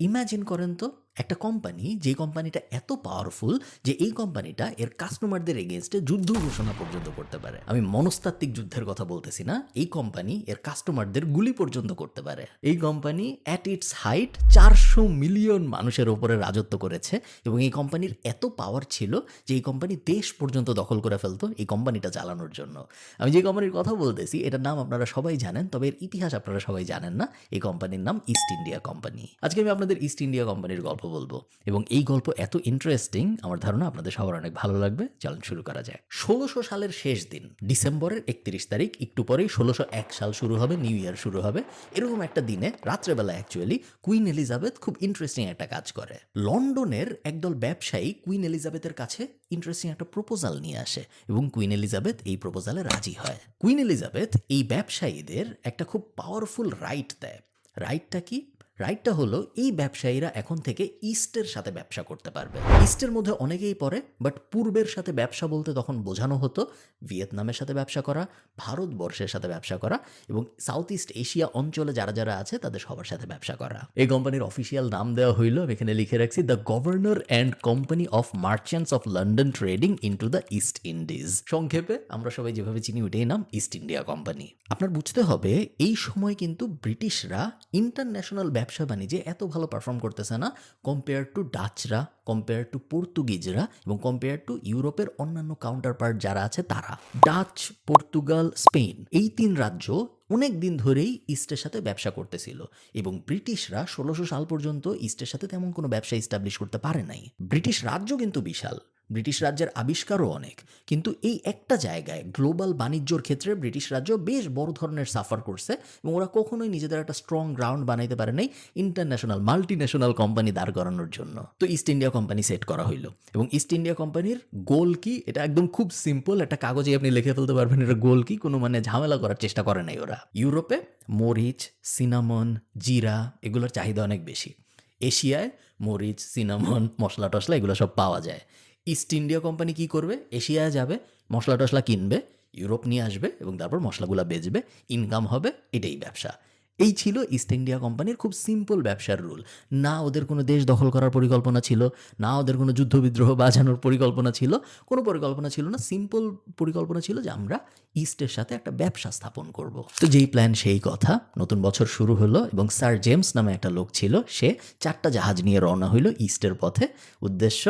Imagine করেন তো। একটা কোম্পানি যে কোম্পানিটা এত পাওয়ারফুল যে এই কোম্পানিটা এর কাস্টমারদের এগেনস্টে যুদ্ধ ঘোষণা পর্যন্ত করতে পারে। আমি মনস্তাত্ত্বিক যুদ্ধের কথা বলতেছি না, এই কোম্পানি এর কাস্টমারদের গুলি পর্যন্ত করতে পারে। এই কোম্পানি অ্যাট ইটস হাইট চারশো মিলিয়ন মানুষের ওপরে রাজত্ব করেছে এবং এই কোম্পানির এত পাওয়ার ছিল যে এই কোম্পানি দেশ পর্যন্ত দখল করে ফেলতো এই কোম্পানিটা চালানোর জন্য। আমি যে কোম্পানির কথা বলতেছি, এটার নাম আপনারা সবাই জানেন, তবে এর ইতিহাস আপনারা সবাই জানেন না, এই কোম্পানির নাম ইস্ট ইন্ডিয়া কোম্পানি আজকে আমি আপনাদের ইস্ট ইন্ডিয়া কোম্পানির গল্প বলব। এবং এই গল্প এত ইন্টারেস্টিং আমার ধারণা আপনাদের সবার অনেক ভালো লাগবে। চলুন শুরু করা যায় ষোলোশো সালের শেষ দিন, ডিসেম্বরের একত্রিশ তারিখ, একটু পরেই ষোলোশো এক সাল শুরু হবে, নিউ ইয়ার শুরু হবে। এরকম একটা দিনে, রাত্রেবেলা অ্যাকচুয়ালি কুইন এলিজাবেথ খুব ইন্টারেস্টিং একটা কাজ করে। লন্ডনের একদল ব্যবসায়ী কুইন এলিজাবেথের কাছে ইন্টারেস্টিং একটা প্রপোজাল নিয়ে আসে এবং কুইন এলিজাবেথ এই প্রপোজালে রাজি হয়। কুইন এলিজাবেথ এই ব্যবসায়ীদের একটা খুব পাওয়ারফুল রাইট দেয়। রাইটটা কি? রাইটটা হলো, এই ব্যবসায়ীরা এখন থেকে ইস্টের সাথে ব্যবসা করতে পারবে। ইস্টের মধ্যে অনেকেই পড়ে বাট পূর্বের সাথে ব্যবসা বলতে তখন বোঝানো হতো ভিয়েতনামের সাথে ব্যবসা করা, ভারতবর্ষের সাথে ব্যবসা করা, এবং সাউথ ইস্ট এশিয়া অঞ্চলে যারা যারা আছে, তাদের সবার সাথে ব্যবসা করা। এই কোম্পানির অফিসিয়াল নাম দেওয়া হইল, আমি এখানে লিখে রাখছি the governor and company of merchants of London trading into the East Indies সংক্ষেপে, আমরা সবাই যেভাবে চিনি, ওইটাই নাম ইস্ট ইন্ডিয়া কোম্পানি আপনার বুঝতে হবে, এই সময় কিন্তু ব্রিটিশরা ইন্টারন্যাশনাল ব্যবসা বাণিজ্যে এত ভালো পারফর্ম করতেছে না কম্পেয়ার টু ডাচরা কম্পেয়ার টু পর্তুগিজরা এবং কম্পেয়ার টু ইউরোপের অন্যান্য কাউন্টার পার্ট যারা আছে তারা। ডাচ, পর্তুগাল, স্পেন এই তিন রাজ্য অনেক দিন ধরেই ইস্টের সাথে ব্যবসা করতেছিল এবং ব্রিটিশরা ষোলোশো সাল পর্যন্ত ইস্টের সাথে তেমন কোনো ব্যবসা ইস্টাবলিশ করতে পারে নাই। ব্রিটিশ রাজ্য কিন্তু বিশাল। ব্রিটিশ রাজ্যের আবিষ্কারও অনেক। কিন্তু এই একটা জায়গায় গ্লোবাল বাণিজ্যর ক্ষেত্রে ব্রিটিশ রাজ্য বেশ বড় ধরনের সাফার করছে এবং ওরা কখনোই নিজেদের একটা স্ট্রং গ্রাউন্ড বানাইতে পারে নাই ইন্টারন্যাশনাল মাল্টি ন্যাশনাল কোম্পানি দাঁড় করানোর জন্য। তো ইস্ট ইন্ডিয়া কোম্পানি সেট করা হইল। এবং ইস্ট ইন্ডিয়া কোম্পানির গোল কি? এটা একদম খুব সিম্পল একটা কাগজে আপনি লিখে ফেলতে পারবেন এটা গোল কি? কোনো মানে ঝামেলা করার চেষ্টা করে নাই ওরা। ইউরোপে মরিচ সিনামন জিরা এগুলোর চাহিদা অনেক বেশি। এশিয়ায় মরিচ সিনামন মশলা টশলা এগুলো সব পাওয়া যায়। ইস্ট ইন্ডিয়া কোম্পানি কি করবে? এশিয়ায় যাবে, মশলা টশলা কিনবে ইউরোপ নিয়ে আসবে এবং তারপর মশলাগুলো বেচবে ইনকাম হবে, এটাই ব্যবসা। এই ছিল ইস্ট ইন্ডিয়া কোম্পানির খুব সিম্পল ব্যবসার রুল না ওদের কোনো দেশ দখল করার পরিকল্পনা ছিল, না ওদের কোনো যুদ্ধ বিদ্রোহ বাজানোর পরিকল্পনা ছিল, কোনো পরিকল্পনা ছিল না সিম্পল পরিকল্পনা ছিল যে আমরা ইস্টের সাথে একটা ব্যবসা স্থাপন করব। তো যেই প্ল্যান সেই কথা। নতুন বছর শুরু হলো এবং স্যার জেমস নামে একটা লোক ছিল, সে চারটা জাহাজ নিয়ে রওনা হইল ইস্টের পথে। উদ্দেশ্য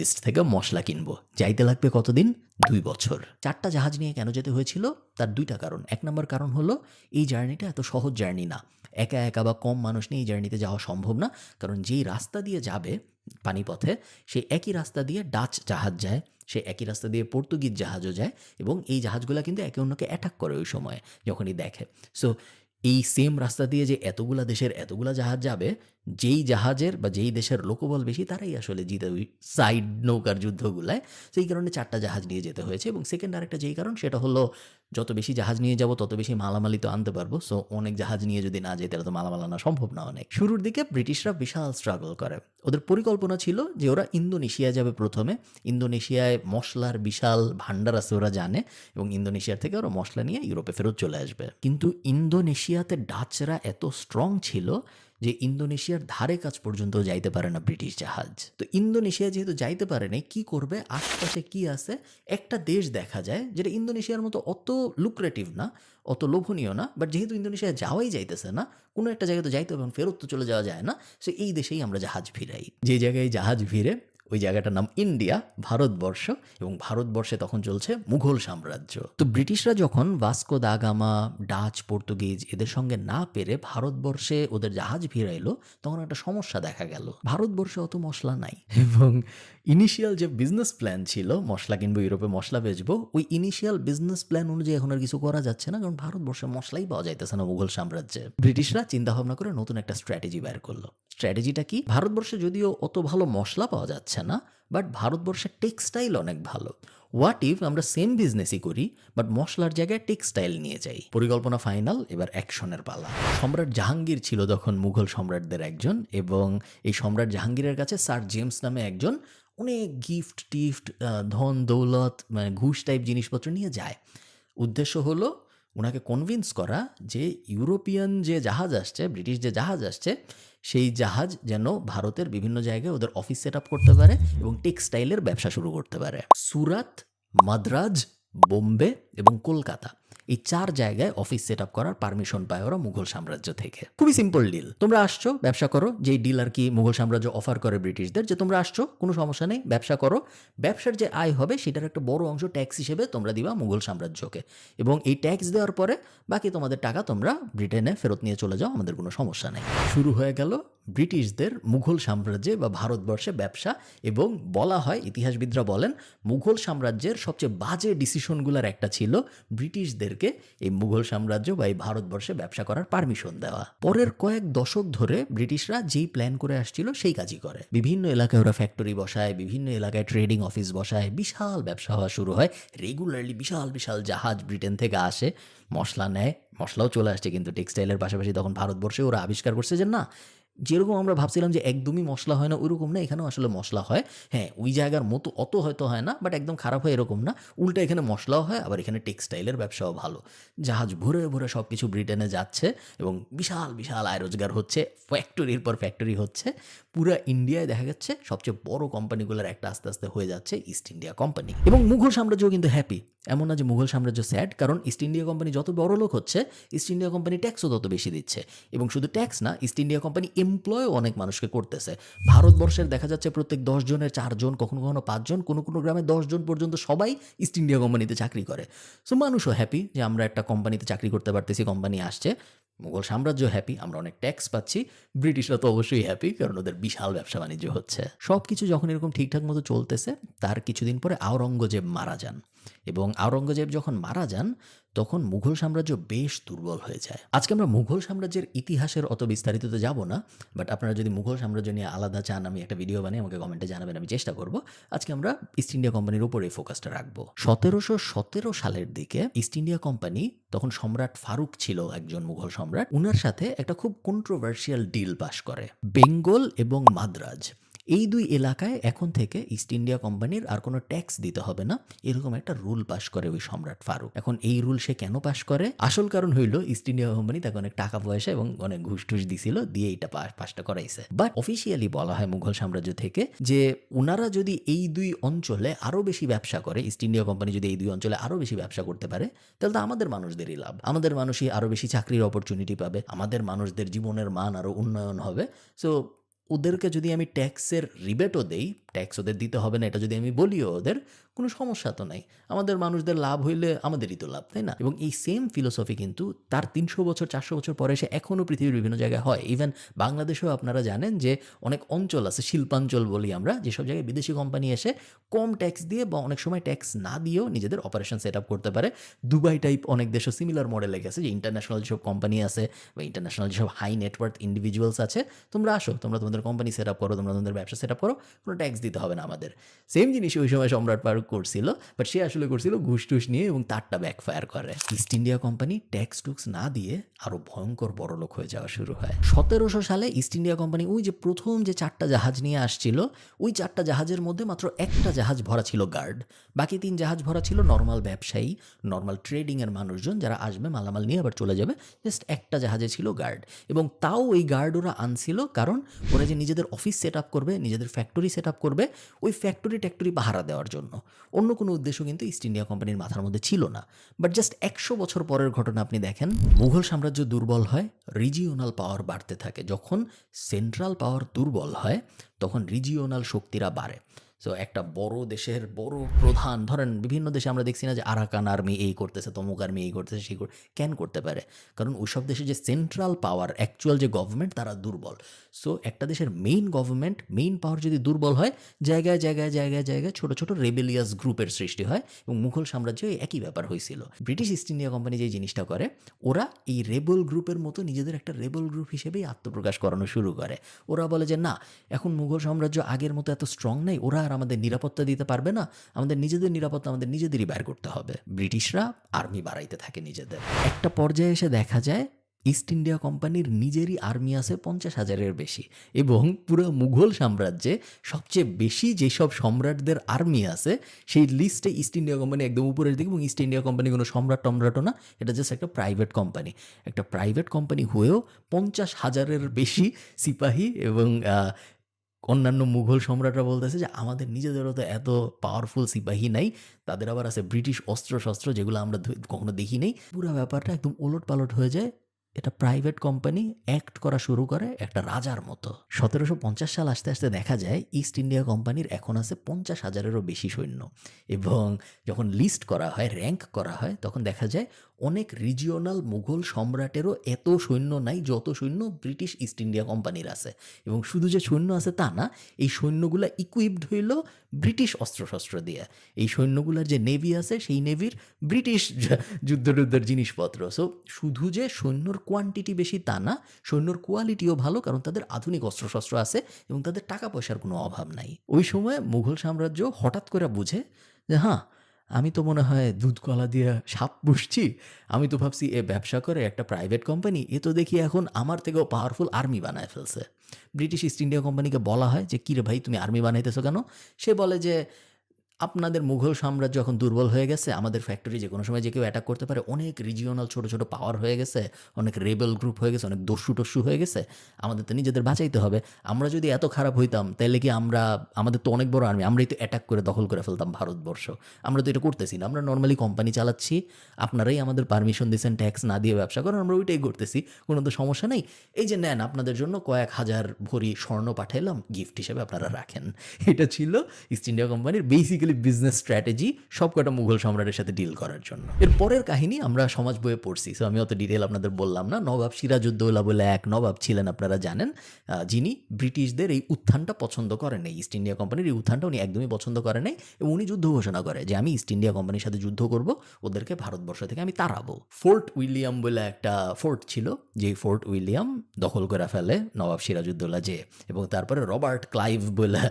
ইস্ট থেকে মশলা কিনবো। যাইতে লাগবে কতদিন? দুই বছর। চারটা জাহাজ নিয়ে কেন যেতে হয়েছিল? তার দুইটা কারণ। এক নম্বর কারণ হলো, এই জার্নিটা এত সহজ জার্নি না। একা একা বা কম মানুষ নিয়ে এই জার্নিতে যাওয়া সম্ভব না। কারণ যেই রাস্তা দিয়ে যাবে পানিপথে সেই একই রাস্তা দিয়ে ডাচ জাহাজ যায়, সে একই রাস্তা দিয়ে পর্তুগিজ জাহাজও যায় এবং এই জাহাজগুলো কিন্তু একে অন্যকে অ্যাটাক করে ওই সময়, যখনই দেখে। সো এই সেম রাস্তা দিয়ে যে এতগুলা দেশের এতগুলা জাহাজ যাবে যেই জাহাজের বা যেই দেশের লোকবল বেশি, তারাই আসলে জিতে ওই সাইড নৌকার যুদ্ধগুলায়। সেই কারণে চারটা জাহাজ নিয়ে যেতে হয়েছে এবং সেকেন্ড আরেকটা যেই কারণ, সেটা হলো যত বেশি জাহাজ নিয়ে যাব, তত বেশি মালামালি তো আনতে পারব। সো অনেক জাহাজ নিয়ে যদি না যেতে, তাহলে তো মালামাল আনা সম্ভব না অনেক। শুরুর দিকে ব্রিটিশরা বিশাল স্ট্রাগল করে। ওদের পরিকল্পনা ছিল যে ওরা ইন্দোনেশিয়া যাবে প্রথমে। ইন্দোনেশিয়ায় মশলার বিশাল ভাণ্ডার আছে, ওরা জানে এবং ইন্দোনেশিয়ার থেকে ওরা মশলা নিয়ে ইউরোপে ফেরত চলে আসবে। কিন্তু ইন্দোনেশিয়াতে ডাচরা এত স্ট্রং ছিল যে ইন্দোনেশিয়ার ধারে কাজ পর্যন্ত যাইতে পারে না ব্রিটিশ জাহাজ। তো ইন্দোনেশিয়া যেহেতু যাইতে পারে নাই, কি করবে? আশপাশে কি আছে? একটা দেশ দেখা যায় যেটা ইন্দোনেশিয়ার মতো অত লুক্রেটিভ না, অত লোভনীয় না বাট যেহেতু ইন্দোনেশিয়া যাওয়াই যাইতেছে না, কোনো একটা জায়গায় তো যাইতে হবে ফেরত তো চলে যাওয়া যায় না সো এই দেশেই আমরা জাহাজ ফিরাই। যে জায়গায় জাহাজ ভিড়ে ওই জায়গাটার নাম ইন্ডিয়া, ভারতবর্ষ এবং ভারতবর্ষে তখন চলছে মুঘল সাম্রাজ্য। তো ব্রিটিশরা যখন Vasco da Gama, Dutch, Portuguese এদের সঙ্গে না পেরে ভারতবর্ষে ওদের জাহাজ ফিরাইলো, তখন একটা সমস্যা দেখা গেল। ভারতবর্ষে অত মশলা নাই এবং ইনিশিয়াল যে বিজনেস প্ল্যান ছিল, মশলা কিনবো, ইউরোপে মশলা বেচবো, ওই ইনিশিয়াল বিজনেস প্ল্যান অনুযায়ী এখন আর কিছু করা যাচ্ছে না, কারণ ভারতবর্ষে মশলাই পাওয়া যাইতেছে না মুঘল সাম্রাজ্যে। ব্রিটিশরা চিন্তা ভাবনা করে নতুন একটা স্ট্র্যাটেজি বের করল। স্ট্র্যাটেজিটা কি? ভারতবর্ষে যদিও অত ভালো মশলা পাওয়া যাচ্ছে না বাট ভারতবর্ষের টেক্সটাইল অনেক ভালো। হোয়াট ইফ আমরা সেম বিজনেসই করি বাট মশলার জায়গায় টেক্সটাইল নিয়ে যাই? পরিকল্পনা ফাইনাল এবার অ্যাকশনের পালা। সম্রাট জাহাঙ্গীর ছিল তখন মুঘল সম্রাটদের একজন, এবং এই সম্রাট জাহাঙ্গীরের কাছে স্যার জেমস নামে একজন, অনেক গিফট টিফট ধন, দৌলত মানে ঘুষ টাইপ জিনিসপত্র নিয়ে যায়। উদ্দেশ্য হলো ওনাকে কনভিন্স করা যে ইউরোপিয়ান যে জাহাজ আসছে, ব্রিটিশ যে জাহাজ আসছে, সেই জাহাজ যেন ভারতের বিভিন্ন জায়গায় ওদের অফিস সেট করতে পারে এবং টেক্সটাইলের ব্যবসা শুরু করতে পারে। সুরাত, মাদ্রাজ, বোম্বে এবং কলকাতা। এই চার জায়গায় অফিস সেট আপ করার পারমিশন পায় ওরা মুঘল সাম্রাজ্য থেকে। খুবই সিম্পল ডিল তোমরা আসছো, ব্যবসা করো, যেই ডিল আর কি মুঘল সাম্রাজ্য অফার করে ব্রিটিশদের যে তোমরা আসছো, কোনো সমস্যা নেই, ব্যবসা করো। ব্যবসার যে আয় হবে, সেটার একটা বড় অংশ ট্যাক্স হিসেবে তোমরা দিবা মুঘল সাম্রাজ্যকে। এবং এই ট্যাক্স দেওয়ার পরে বাকি তোমাদের টাকা তোমরা ব্রিটেনে ফেরত নিয়ে চলে যাও, আমাদের কোনো সমস্যা নেই। শুরু হয়ে গেল ব্রিটিশদের মুঘল সাম্রাজ্যে বা ভারতবর্ষে ব্যবসা এবং বলা হয়, ইতিহাসবিদরা বলেন, মুঘল সাম্রাজ্যের সবচেয়ে বাজে ডিসিশনগুলোর একটা ছিল ব্রিটিশদেরকে এই মুঘল সাম্রাজ্য বা এই ভারতবর্ষে ব্যবসা করার পারমিশন দেওয়া। পরের কয়েক দশক ধরে ব্রিটিশরা যেই প্ল্যান করে আসছিল, সেই কাজই করে। বিভিন্ন এলাকায় ওরা ফ্যাক্টরি বসায়, বিভিন্ন এলাকায় ট্রেডিং অফিস বসায়, বিশাল ব্যবসা হওয়া শুরু হয়। রেগুলারলি বিশাল বিশাল জাহাজ ব্রিটেন থেকে আসে, মশলা নেয়, মশলাও চলে আসছে, কিন্তু টেক্সটাইলের পাশাপাশি তখন ভারতবর্ষে ওরা আবিষ্কার করছে যে না যেরকম আমরা ভাবছিলাম যে একদমই মশলা হয় না ওইরকম না, এখানেও আসলে মশলা হয়। হ্যাঁ ওই জায়গার মতো অত হয়তো হয় না বাট একদম খারাপ হয় এরকম না। উল্টা এখানে মশলাও হয়, আবার এখানে টেক্সটাইলের ব্যবসাও ভালো। জাহাজ ভরে ভরে সব কিছু ব্রিটেনে যাচ্ছে এবং বিশাল বিশাল আয় রোজগার হচ্ছে ফ্যাক্টরির পর ফ্যাক্টরি হচ্ছে। পুরো ইন্ডিয়ায় দেখা যাচ্ছে সবচেয়ে বড় কোম্পানিগুলোর একটা আস্তে আস্তে হয়ে যাচ্ছে ইস্ট ইন্ডিয়া কোম্পানি এবং মুঘল সাম্রাজ্য কিন্তু হ্যাপি এমন না যে মুঘল সাম্রাজ্য স্যাড কারণ ইস্ট ইন্ডিয়া কোম্পানি যত বড় লোক হচ্ছে ইস্ট ইন্ডিয়া কোম্পানি ট্যাক্সও তত বেশি দিচ্ছে। এবং শুধু ট্যাক্স না ইস্ট ইন্ডিয়া কোম্পানি এমপ্লয়ও অনেক মানুষকে করতেছে। ভারতবর্ষের দেখা যাচ্ছে প্রত্যেক দশ জনের চারজন, কখনো কখনো পাঁচজন, কোনো কোনো গ্রামে দশজন পর্যন্ত সবাই ইস্ট ইন্ডিয়া কোম্পানিতে চাকরি করে। সো মানুষও হ্যাপি যে আমরা একটা কোম্পানিতে চাকরি করতে পারতেছি কোম্পানি আসছে। মুঘল সাম্রাজ্য হ্যাপি আমরা অনেক ট্যাক্স পাচ্ছি। ব্রিটিশরা তো অবশ্যই হ্যাপি কারণ ওদের বিশাল ব্যবসা বাণিজ্য হচ্ছে। সব কিছু যখন এরকম ঠিকঠাক মতো চলতেছে, তার কিছুদিন পরে আওরঙ্গজেব মারা যান। এবং আওরঙ্গজেব যখন মারা যান তখন মুঘল সাম্রাজ্য বেশ দুর্বল হয়ে যায়। আজকে আমরা মুঘল সাম্রাজ্যের ইতিহাসের অত বিস্তারিততে যাব না বাট আপনারা যদি মুঘল সাম্রাজ্য নিয়ে আলাদা চান, আমি একটা ভিডিও বানিয়ে আমাকে কমেন্টে জানাবেন, আমি চেষ্টা করব। আজকে আমরা ইস্ট ইন্ডিয়া কোম্পানির উপরে ফোকাসটা রাখব। সতেরোশো সতেরো সালের দিকে ইস্ট ইন্ডিয়া কোম্পানি তখন সম্রাট ফারুক ছিল একজন মুঘল সম্রাট। উনার সাথে একটা খুব কন্ট্রোভার্সিয়াল ডিল পাশ করে। বেঙ্গল এবং মাদ্রাজ। এই দুই এলাকায় এখন থেকে ইস্ট ইন্ডিয়া কোম্পানির আর কোনো ট্যাক্স দিতে হবে না। এরকম একটা রুল পাশ করে ওই সম্রাট ফারুক। এখন এই রুল সে কেন পাশ করে? আসল কারণ হইল ইস্ট ইন্ডিয়া কোম্পানি তাকে অনেক টাকা পয়সা এবং অনেক ঘুষ টুস দিছিল, দিয়ে এটা পাশ পাশটা করাইছে। বাট অফিসিয়ালি বলা হয় মুঘল সাম্রাজ্য থেকে যে ওনারা যদি এই দুই অঞ্চলে আরও বেশি ব্যবসা করে ইস্ট ইন্ডিয়া কোম্পানি যদি এই দুই অঞ্চলে আরও বেশি ব্যবসা করতে পারে, তাহলে তো আমাদের মানুষদেরই লাভ। আমাদের মানুষই আরও বেশি চাকরির অপরচুনিটি পাবে, আমাদের মানুষদের জীবনের মান আরও উন্নয়ন হবে। সো ওদেরকে যদি আমি ট্যাক্সের রিবেটও দেই, ট্যাক্স ওদের দিতে হবে না, এটা যদি আমি বলিও ওদের, কোনো সমস্যা তো নাই। আমাদের মানুষদের লাভ হইলে আমাদেরই তো লাভ, তাই না? এবং এই সেম ফিলোসফি কিন্তু তার তিনশো বছর, চারশো বছর পরে এসে এখনও পৃথিবীর বিভিন্ন জায়গায় হয়। ইভেন বাংলাদেশেও আপনারা জানেন যে অনেক অঞ্চল আছে, শিল্পাঞ্চল বলি আমরা, যেসব জায়গায় বিদেশি কোম্পানি এসে কম ট্যাক্স দিয়ে বা অনেক সময় ট্যাক্স না দিয়েও নিজেদের অপারেশন সেট আপ করতে পারে। দুবাই টাইপ অনেক দেশও সিমিলার মডেলে গেছে, যে ইন্টারন্যাশনাল যেসব কোম্পানি আছে বা ইন্টারন্যাশনাল যেসব হাই নেটওয়ার্ক ইন্ডিভিজুয়ালস আছে, তোমরা আসো, তোমরা তোমাদের কোম্পানি সেট আপ করো, তোমরা তোমাদের ব্যবসা সেট আপ করো, কোনো ট্যাক্স দিতে হবে না আমাদের। সেম জিনিস ওই সময় সম্রাট ফারুক করছিল বাট সে আসলে করছিল ঘুষ টুস নিয়ে এবং তারটা ব্যাকফায়ার করে। ইস্ট ইন্ডিয়া কোম্পানি ট্যাক্স টুক্স না দিয়ে আরও ভয়ঙ্কর বড়লোক হয়ে যাওয়া শুরু হয়। সতেরোশো সালে ইস্ট ইন্ডিয়া কোম্পানি ওই যে প্রথম যে চারটা জাহাজ নিয়ে আসছিল, ওই চারটা জাহাজের মধ্যে মাত্র একটা জাহাজ ভরা ছিল গার্ড বাকি তিন জাহাজ ভরা ছিল নর্মাল ব্যবসায়ী নর্মাল ট্রেডিং এর মানুষজন যারা আসবে, মালামাল নিয়ে আবার চলে যাবে জাস্ট একটা জাহাজে ছিল গার্ড এবং তাও ওই গার্ড ওরা আনছিল কারণ ওরা যে নিজেদের অফিস সেট আপ করবে, নিজেদের ফ্যাক্টরি সেট আপ করবে, ওই ফ্যাক্টরি ট্যাক্টরি পাহারা দেওয়ার জন্য। অন্য কোনো উদ্দেশ্য কিন্তু ইস্ট ইন্ডিয়া কোম্পানির মাথার মধ্যে ছিল না। বাট জাস্ট একশো বছর পরের ঘটনা আপনি দেখেন, মুঘল সাম্রাজ্য দুর্বল হয় রিজিওনাল পাওয়ার বাড়তে থাকে। যখন সেন্ট্রাল পাওয়ার দুর্বল হয়, তখন রিজিওনাল শক্তিরা বাড়ে। সো একটা বড় দেশের বড় প্রধান, ধরেন বিভিন্ন দেশে আমরা দেখছি না যে আরাকান আর্মি এই করতেছে, তমুক আর্মি এই করতেছে, সেই কেন করতে পারে? কারণ ওইসব দেশে যে সেন্ট্রাল পাওয়ার অ্যাকচুয়াল যে গভর্নমেন্ট তারা দুর্বল। সো একটা দেশের মেইন গভর্নমেন্ট মেইন পাওয়ার যদি দুর্বল হয়, জায়গায় জায়গায় জায়গায় জায়গায় ছোট ছোট রেবেলিয়াস গ্রুপের সৃষ্টি হয় এবং মুঘল সাম্রাজ্য একই ব্যাপার হয়েছিল। ব্রিটিশ ইস্ট ইন্ডিয়া কোম্পানি যে জিনিসটা করে, ওরা এই রেবল গ্রুপের মতো নিজেদের একটা রেবল গ্রুপ হিসেবেই আত্মপ্রকাশ করানো শুরু করে। ওরা বলে যে, না, এখন মুঘল সাম্রাজ্য আগের মতো এত স্ট্রং নেই, ওরা আর আমাদের নিরাপত্তা দিতে পারবে না, আমাদের নিজেদের নিরাপত্তা আমাদের নিজেদেরই বের করতে হবে। ব্রিটিশরা আর্মি বাড়াইতে থাকে নিজেদের। একটা পর্যায়ে এসে দেখা যায়, ইস্ট ইন্ডিয়া কোম্পানির নিজেরই আর্মি আছে পঞ্চাশ হাজারের বেশি এবং পুরো মুঘল সাম্রাজ্যে সবচেয়ে বেশি যেসব সম্রাটদের আর্মি আছে, সেই লিস্টে ইস্ট ইন্ডিয়া কোম্পানি একদম উপরের দিকে এবং ইস্ট ইন্ডিয়া কোম্পানি কোনো সম্রাট টমরাটও না, এটা জাস্ট একটা প্রাইভেট কোম্পানি একটা প্রাইভেট কোম্পানি হয়েও পঞ্চাশ হাজারের বেশি সিপাহী এবং অন্যান্য মুঘল সম্রাটরা বলতেছে যে, আমাদের নিজেদেরও তো এত পাওয়ারফুল সিপাহী নাই, তাদের আবার আছে ব্রিটিশ অস্ত্র শস্ত্র যেগুলো আমরা কখনো দেখি নাই। পুরো ব্যাপারটা একদম ওলট পালট হয়ে যায়। এটা প্রাইভেট কোম্পানি অ্যাক্ট করা শুরু করে একটা রাজার মতো। সতেরোশো পঞ্চাশ সাল আসতে আসতে দেখা যায় ইস্ট ইন্ডিয়া কোম্পানির এখন আছে পঞ্চাশ হাজারেরও বেশি সৈন্য। এবং যখন লিস্ট করা হয় র্যাঙ্ক করা হয়, তখন দেখা যায় অনেক রিজিওনাল মুঘল সম্রাটেরও এত সৈন্য নাই যত সৈন্য ব্রিটিশ ইস্ট ইন্ডিয়া কোম্পানির আছে। এবং শুধু যে সৈন্য আছে তা না, এই সৈন্যগুলা ইকুইপড হইল ব্রিটিশ অস্ত্রশস্ত্র দিয়ে। এই সৈন্যগুলার যে নেভি আছে, সেই নেভির ব্রিটিশ যুদ্ধ টুদ্ধের জিনিসপত্র। সো শুধু যে সৈন্যর কোয়ান্টিটি বেশি তা না, সৈন্যর কোয়ালিটিও ভালো, কারণ তাদের আধুনিক অস্ত্রশস্ত্র আছে এবং তাদের টাকা পয়সার কোনো অভাব নাই। ওই সময় মুঘল সাম্রাজ্য হঠাৎ করে বুঝে যে হ্যাঁ আমি তো মনে হয় দুধ কলা দিয়ে সাপ পুষছি। আমি তো ভাবছি, এ ব্যবসা করে একটা প্রাইভেট কোম্পানি এ তো দেখি এখন আমার থেকেও পাওয়ারফুল আর্মি বানায় ফেলছে। ব্রিটিশ ইস্ট ইন্ডিয়া কোম্পানিকে বলা হয় যে, কিরে ভাই, তুমি আর্মি বানাইতেছো কেন? সে বলে যে আপনাদের মুঘল সাম্রাজ্য এখন দুর্বল হয়ে গেছে, আমাদের ফ্যাক্টরি যে কোনো সময় যে কেউ অ্যাটাক করতে পারে, অনেক রিজিওনাল ছোট ছোট পাওয়ার হয়ে গেছে, অনেক রেবেল গ্রুপ হয়ে গেছে, অনেক দস্যু টস্যু হয়ে গেছে আমাদের তো নিজেদের বাঁচাইতে হবে। আমরা যদি এত খারাপ হইতাম তাহলে কি আমরা, আমাদের তো অনেক বড় আর্মি আমরাই তো অ্যাটাক করে দখল করে ফেলতাম ভারতবর্ষ। আমরা তো এটা করতেছি না, আমরা নর্মালি কোম্পানি চালাচ্ছি, আপনারাই আমাদের পারমিশন দিয়েছেন ট্যাক্স না দিয়ে ব্যবসা করেন, আমরা ওইটাই করতেছি, কোনো তো সমস্যা নেই। এই যে নেন, আপনাদের জন্য কয়েক হাজার ভরি স্বর্ণ পাঠাইলাম গিফট হিসেবে আপনারা রাখেন। এটা ছিল ইস্ট ইন্ডিয়া কোম্পানির বেসিক্যালি বিজনেস স্ট্র্যাটেজি সবকটা মুঘল সম্রাটের সাথে ডিল করার জন্য। এর পরের কাহিনী আমরা সমাজ বইয়ে পড়ছি সো আমি অত ডিটেল আপনাদের বললাম না। নবাব সিরাজউদ্দৌলা বলে এক নবাব ছিলেন, আপনারা জানেন যিনি ব্রিটিশদের এই উত্থানটা পছন্দ করেন নাই। ইস্ট ইন্ডিয়া কোম্পানির এই উত্থানটা উনি একদমই পছন্দ করেন নাই এবং উনি যুদ্ধ ঘোষণা করে যে, আমি ইস্ট ইন্ডিয়া কোম্পানির সাথে যুদ্ধ করব, ওদেরকে ভারতবর্ষ থেকে আমি তাড়াবো। ফোর্ট উইলিয়াম বলে একটা ফোর্ট ছিল যে ফোর্ট উইলিয়াম দখল করে ফেলে নবাব সিরাজউদ্দৌলা যে, এবং তারপরে রবার্ট ক্লাইভ বলে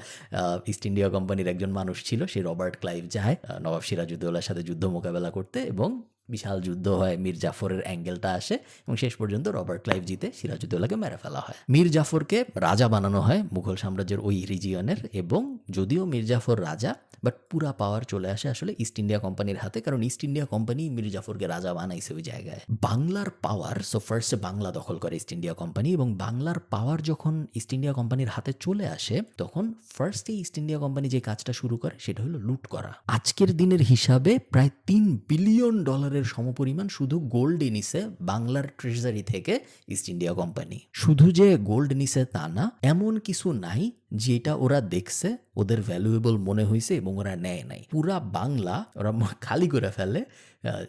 ইস্ট ইন্ডিয়া কোম্পানির একজন মানুষ ছিল, সেই রবার্ট ক্লাইভ যায় নবাব সিরাজউদ্দৌলার সাথে যুদ্ধ মোকাবেলা করতে এবং বিশাল যুদ্ধ হয়, মীর জাফরের অ্যাঙ্গেলটা আসে এবং শেষ পর্যন্ত রবার্ট ক্লাইভ জিতে সিরাজউদ্দৌলাকে মেরে ফেলা হয়। মীর জাফরকে রাজা বানানো হয় মুঘল সাম্রাজ্যের ওই রিজিয়নের এবং যদিও মীর জাফর রাজা বাট পুরা পাওয়ার চলে আসে আসলে ইস্ট ইন্ডিয়া কোম্পানির হাতে, কারণ ইস্ট ইন্ডিয়া কোম্পানি মীর জাফরকে রাজা বানাইছে ওই জায়গায়। বাংলার পাওয়ার সো ফার্স্টে বাংলা দখল করে ইস্ট ইন্ডিয়া কোম্পানি এবং বাংলার পাওয়ার যখন ইস্ট ইন্ডিয়া কোম্পানির হাতে চলে আসে, তখন ফার্স্টে ইস্ট ইন্ডিয়া কোম্পানি যে কাজটা শুরু করে, সেটা হলো লুট করা। আজকের দিনের হিসাবে প্রায় তিন বিলিয়ন ডলারের সমপরিমাণ শুধু গোল্ড নিছে বাংলার ট্রেজারি থেকে ইস্ট ইন্ডিয়া কোম্পানি। শুধু যে গোল্ড নিছে তা না, এমন কিছু নাই যেটা ওরা দেখছে, ওদের ভ্যালুয়েবল মনে হয়েছে এবং ওরা নেয় নাই। পুরা বাংলা ওরা খালি করে ফেলে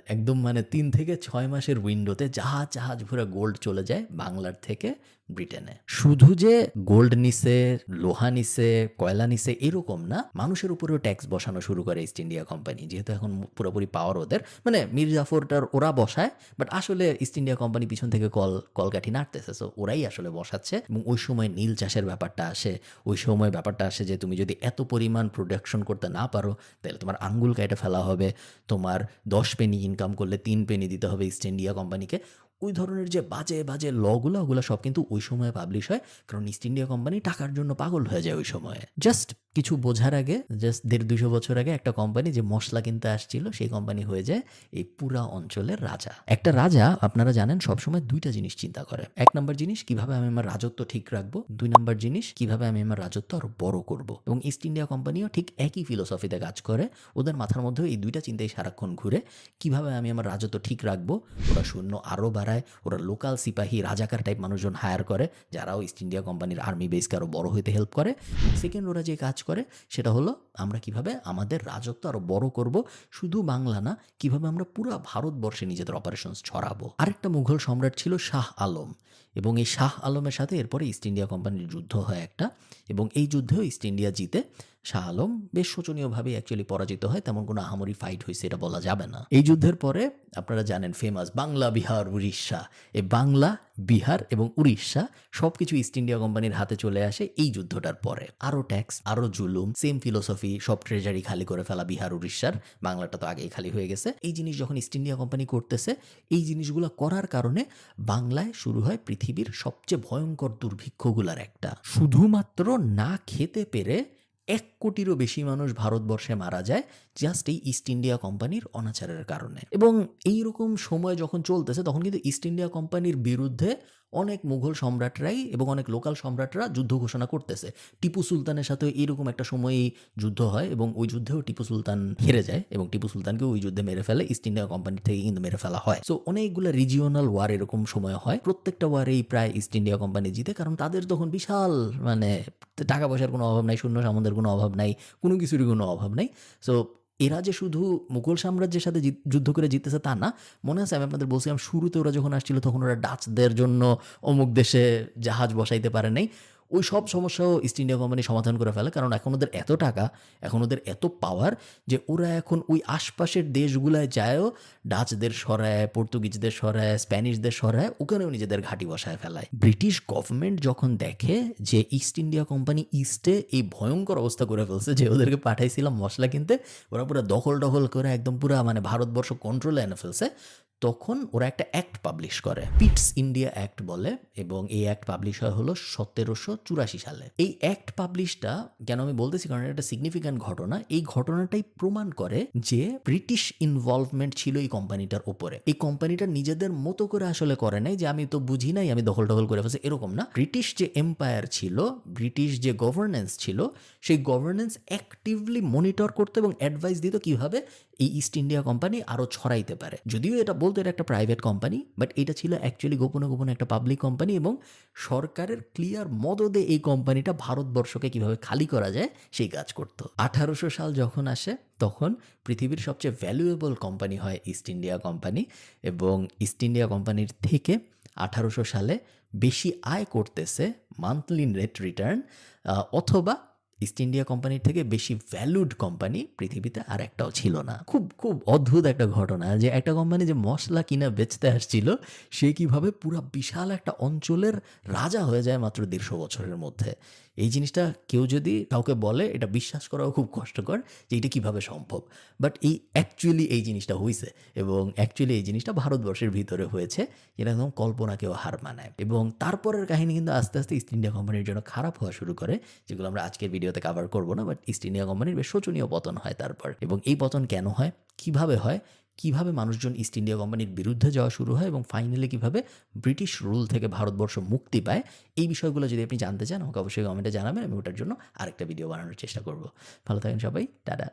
একদম মানে তিন থেকে ছয় মাসের উইন্ডোতে জাহাজ জাহাজ ভরে গোল্ড চলে যায় বাংলার থেকে ব্রিটেনে। শুধু যে গোল্ড নিছে লোহা নিছে কয়লা নিছে এরকম না, মানুষের উপরেও ট্যাক্স বসানো শুরু করে ইস্ট ইন্ডিয়া কোম্পানি যেহেতু এখন পুরোপুরি পাওয়ার ওদের। মানে মীর জাফরটার ওরা বসায় বাট আসলে ইস্ট ইন্ডিয়া কোম্পানি পিছন থেকে কল, কলকাঠি নাড়তেছে সো ওরাই আসলে বসাচ্ছে। এবং ওই সময় নীল চাষের ব্যাপারটা আসে, ওই সময় ব্যাপারটা আসে যে তুমি যদি এত পরিমাণ প্রোডাকশন করতে না পারো, তাহলে তোমার আঙ্গুল কেটে ফেলা হবে, তোমার দশ পেনি ইনকাম করলে তিন পেনি দিতে হবে ইস্ট ইন্ডিয়া কোম্পানিকে ওই ধরনের যে বাজে বাজে লগুলো ওগুলো সব কিন্তু ওই সময় পাবলিশ হয়। কারণ ইস্ট ইন্ডিয়া কোম্পানি টাকার জন্য পাগল হয়ে যায় ওই সময়ে। জাস্ট কিছু বোঝার আগে জাস্ট দেড়, দুশো বছর আগে একটা কোম্পানি যে মশলা কিনতে আসছিল, সেই কোম্পানি হয়ে যায় এই পুরা অঞ্চলের রাজা। একটা রাজা, আপনারা জানেন, সবসময় দুইটা জিনিস চিন্তা করে। এক নম্বর জিনিস, কীভাবে আমি আমার রাজত্ব ঠিক রাখব? দুই নম্বর জিনিস, কীভাবে আমি আমার রাজত্ব আরও বড় করব? এবং ইস্ট ইন্ডিয়া কোম্পানিও ঠিক একই ফিলোসফিতে কাজ করে। ওদের মাথার মধ্যেও এই দুইটা চিন্তাই সারাক্ষণ ঘুরে। কীভাবে আমি আমার রাজত্ব ঠিক রাখব? ওরা সৈন্য আরও বাড়ায় ওরা লোকাল সিপাহী রাজাকার টাইপ মানুষজন হায়ার করে, যারাও ইস্ট ইন্ডিয়া কোম্পানির আর্মি বেসকে আরও বড় হইতে হেল্প করে। সেকেন্ড ওরা যে কাজ করে, সেটা হলো আমরা কীভাবে আমাদের রাজত্ব আরও বড় করব, শুধু বাংলা না, কীভাবে আমরা পুরো ভারতবর্ষে নিজেদের অপারেশনস ছড়াবো। আরেকটা মুঘল সম্রাট ছিল শাহ আলম, এবং এই শাহ আলমের সাথে এরপরে ইস্ট ইন্ডিয়া কোম্পানির যুদ্ধ হয় একটা, এবং এই যুদ্ধেও ইস্ট ইন্ডিয়া জিতে। শাহ আলম বেশ শোচনীয়ভাবে অ্যাকচুয়ালি পরাজিত হয়, তেমন কোনো আহামরি ফাইট হয়েছে, এটা বলা যাবে না। এই যুদ্ধের পরে আপনারা জানেন ফেমাস বাংলা, বিহার, উড়িষ্যা। এই বাংলা, বিহার এবং উড়িষ্যা সবকিছু ইস্ট ইন্ডিয়া কোম্পানির হাতে চলে আসে এই যুদ্ধটার পরে। আরও ট্যাক্স আরও জুলুম সেম ফিলোসফি সব ট্রেজারি খালি করে ফেলা বিহার, উড়িষ্যার। বাংলাটা তো আগেই খালি হয়ে গেছে। এই জিনিস যখন ইস্ট ইন্ডিয়া কোম্পানি করতেছে, এই জিনিসগুলো করার কারণে বাংলায় শুরু হয় পৃথিবীর সবচেয়ে ভয়ঙ্কর দুর্ভিক্ষগুলার একটা। শুধুমাত্র না খেতে পেরে এক কোটিরও বেশি মানুষ ভারতবর্ষে মারা যায়। জাস্ট এই ইস্ট ইন্ডিয়া কোম্পানির অনাচারের কারণে। এবং এই রকম সময় যখন চলতেছে, তখন কিন্তু ইস্ট ইন্ডিয়া কোম্পানির বিরুদ্ধে অনেক মুঘল সম্রাটরাই এবং অনেক লোকাল সম্রাটরা যুদ্ধ ঘোষণা করতেছে। টিপু সুলতানের সাথে এইরকম একটা সময়েই যুদ্ধ হয় এবং ওই যুদ্ধেও টিপু সুলতান হেরে যায় এবং টিপু সুলতানকে ওই যুদ্ধে মেরে ফেলে ইস্ট ইন্ডিয়া কোম্পানি থেকে কিন্তু মেরে ফেলা হয়। সো অনেকগুলো রিজিওনাল ওয়ার এরকম সময় হয়। প্রত্যেকটা ওয়ারেই প্রায় ইস্ট ইন্ডিয়া কোম্পানি জিতে, কারণ তাদের তখন বিশাল মানে টাকা পয়সার কোনো অভাব নাই শূন্য সামন্তের কোনো অভাব নাই, কোনো কিছুরই কোনো অভাব নাই। সো এরা যে শুধু মুঘল সাম্রাজ্যের সাথে যুদ্ধ করে জিতেছে তা না, মনে আছে আমি আপনাদের বলছিলাম, শুরুতে ওরা যখন আসছিল তখন ওরা ডাচদের জন্য অমুক দেশে জাহাজ বসাইতে পারে নাই। ওই সব সমস্যাও ইস্ট ইন্ডিয়া কোম্পানি সমাধান করে ফেলে। কারণ এখন ওদের এত টাকা, এখন ওদের এত পাওয়ার যে ওরা এখন ওই আশপাশের দেশগুলায় যায়ও, ডাচদের সরায়, পর্তুগিজদের সরায়, স্প্যানিশদের সরায়, ওখানেও নিজেদের ঘাঁটি বসায় ফেলায়। ব্রিটিশ গভর্নমেন্ট যখন দেখে যে ইস্ট ইন্ডিয়া কোম্পানি ইস্টে এই ভয়ঙ্কর অবস্থা করে ফেলছে যে ওদেরকে পাঠাইছিলাম মশলা কিনতে, ওরা পুরো দখল টখল করে একদম পুরো মানে ভারতবর্ষ কন্ট্রোলে এনে ফেলছে। তখন ওরা একটা অ্যাক্ট পাবলিশ করে। পিটস ইন্ডিয়া অ্যাক্ট বলে এবং এই অ্যাক্ট পাবলিশ হয় হলো সতেরোশো চুরাশি সালে। এই অ্যাক্ট পাবলিশটা কেন আমি বলতেছি? কারণ একটা সিগনিফিক্যান্ট ঘটনা। এই ঘটনাটাই প্রমাণ করে যে ব্রিটিশ ইনভলভমেন্ট ছিল এই কোম্পানিটার ওপরে। এই কোম্পানিটা নিজেদের মতো করে আসলে করে নাই যে আমি তো বুঝি নাই, আমি দখল টখল করে ফেলছি, এরকম না। ব্রিটিশ যে এম্পায়ার ছিল ব্রিটিশ যে গভর্নেন্স ছিল, সেই গভর্নেন্স অ্যাক্টিভলি মনিটর করতো এবং অ্যাডভাইস দিত কীভাবে এই ইস্ট ইন্ডিয়া কোম্পানি আরও ছড়াইতে পারে। যদিও এটা বলতো এটা একটা প্রাইভেট কোম্পানি বাট এটা ছিল অ্যাকচুয়ালি গোপনে গোপনে একটা পাবলিক কোম্পানি এবং সরকারের ক্লিয়ার মদদে এই কোম্পানিটা ভারতবর্ষকে কীভাবে খালি করা যায়, সেই কাজ করতো। আঠারোশো সাল যখন আসে, তখন পৃথিবীর সবচেয়ে ভ্যালুয়েবল কোম্পানি হয় ইস্ট ইন্ডিয়া কোম্পানি এবং ইস্ট ইন্ডিয়া কোম্পানির থেকে আঠারোশো সালে বেশি আয় করতেছে মান্থলি নেট রিটার্ন অথবা ইস্ট ইন্ডিয়া কোম্পানির থেকে বেশি ভ্যালুড কোম্পানি পৃথিবীতে আর একটাও ছিল না। খুব খুব অদ্ভুত একটা ঘটনা যে একটা কোম্পানি যে মশলা কিনা বেচতে আসছিল, সে কীভাবে পুরা বিশাল একটা অঞ্চলের রাজা হয়ে যায় মাত্র দেড়শো বছরের মধ্যে। এই জিনিসটা কেউ যদি কাউকে বলে, এটা বিশ্বাস করাও খুব কষ্টকর যে এটা কীভাবে সম্ভব। বাট এই অ্যাকচুয়ালি এই জিনিসটা হয়েছে এবং অ্যাকচুয়ালি এই জিনিসটা ভারতবর্ষের ভিতরে হয়েছে, যেটা একদম কল্পনাকেও হার মানায়। এবং তারপরের কাহিনী কিন্তু আস্তে আস্তে ইস্ট ইন্ডিয়া কোম্পানির জন্য খারাপ হওয়া শুরু করে, যেগুলো আমরা আজকের ভিডিওতে কাভার করব না বাট ইস্ট ইন্ডিয়া কোম্পানির বেশ শোচনীয় পতন হয় তারপর। এবং এই পতন কেন হয়? কীভাবে হয়? কীভাবে মানুষজন ইস্ট ইন্ডিয়া কোম্পানির বিরুদ্ধে যাওয়া শুরু হয় এবং ফাইনালি কীভাবে ব্রিটিশ রুল থেকে ভারতবর্ষ মুক্তি পায়, এই বিষয়গুলো যদি আপনি জানতে চান, আমাকে অবশ্যই কমেন্টে জানাবেন, আমি ওটার জন্য আরেকটা ভিডিও বানানোর চেষ্টা করব। ভালো থাকেন সবাই, টাটা।